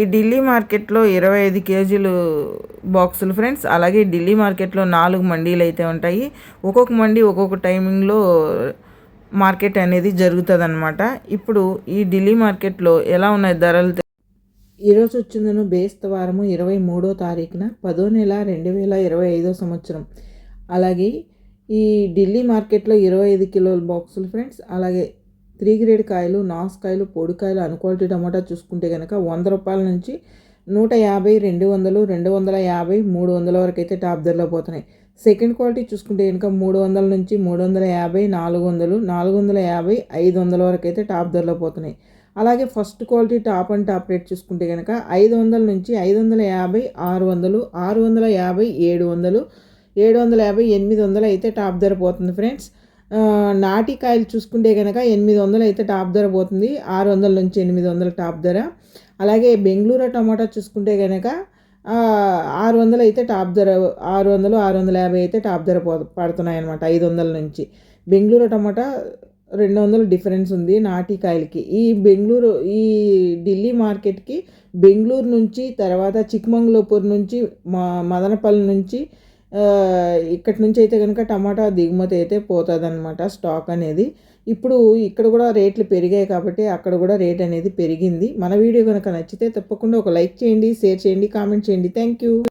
ఈ ఢిల్లీ మార్కెట్లో ఇరవై ఐదు కేజీలు బాక్సులు ఫ్రెండ్స్. అలాగే ఢిల్లీ మార్కెట్లో నాలుగు మండీలు అయితే ఉంటాయి. ఒక్కొక్క మండీ ఒక్కొక్క టైమింగ్లో మార్కెట్ అనేది జరుగుతుంది అనమాట ఇప్పుడు ఈ ఢిల్లీ మార్కెట్లో ఎలా ఉన్నాయి ధరలు? ఈరోజు వచ్చిందను బేస్తవారము ఇరవై మూడో తారీఖున పదో నెల రెండు వేల ఇరవై ఐదో సంవత్సరం. అలాగే ఈ ఢిల్లీ మార్కెట్లో ఇరవై ఐదు కిలోల బాక్సులు ఫ్రెండ్స్. అలాగే త్రీ గ్రేడ్ కాయలు నాసుకాయలు పొడికాయలు అన్క్వాలిటీ టమాటా చూసుకుంటే కనుక వంద రూపాయల నుంచి నూట యాభై రెండు వందలు రెండు వందల యాభై మూడు వందల వరకు అయితే టాప్ ధరలో పోతున్నాయి. సెకండ్ క్వాలిటీ చూసుకుంటే కనుక మూడు వందల నుంచి మూడు వందల యాభై నాలుగు వందలు నాలుగు వందల యాభై ఐదు వందల వరకు అయితే టాప్ ధరలో పోతున్నాయి. అలాగే first quality top and top rate చూసుకుంటే కనుక ఐదు వందల నుంచి ఐదు వందల యాభై ఆరు వందలు ఆరు వందల యాభై ఏడు వందలు ఏడు వందల యాభై ఎనిమిది వందలు అయితే టాప్ ధర పోతుంది ఫ్రెండ్స్. నాటి కాయలు చూసుకుంటే కనుక ఎనిమిది వందలు అయితే టాప్ ధర పోతుంది. ఆరు వందల నుంచి ఎనిమిది వందల టాప్ ధర. అలాగే బెంగళూరు టమాటా చూసుకుంటే కనుక ఆరు వందలు అయితే టాప్ ధర ఆరు వందలు ఆరు వందల యాభై అయితే టాప్ ధర పో పడుతున్నాయి అనమాట ఐదు వందల నుంచి. బెంగళూరు టమాటా రెండు వందలు డిఫరెన్స్ ఉంది నాటికాయలకి ఈ బెంగళూరు ఈ ఢిల్లీ మార్కెట్కి బెంగళూరు నుంచి తర్వాత చిక్మంగళూపూర్ నుంచి మా మదనపల్లి నుంచి ఇక్కడి నుంచి అయితే కనుక టమాటా దిగుమతి అయితే పోతుందన్నమాట స్టాక్ అనేది. ఇప్పుడు ఇక్కడ కూడా రేట్లు పెరిగాయి కాబట్టి అక్కడ కూడా రేట్ అనేది పెరిగింది. మన వీడియో కనుక నచ్చితే తప్పకుండా ఒక లైక్ చేయండి షేర్ చేయండి కామెంట్ చేయండి. Thank you.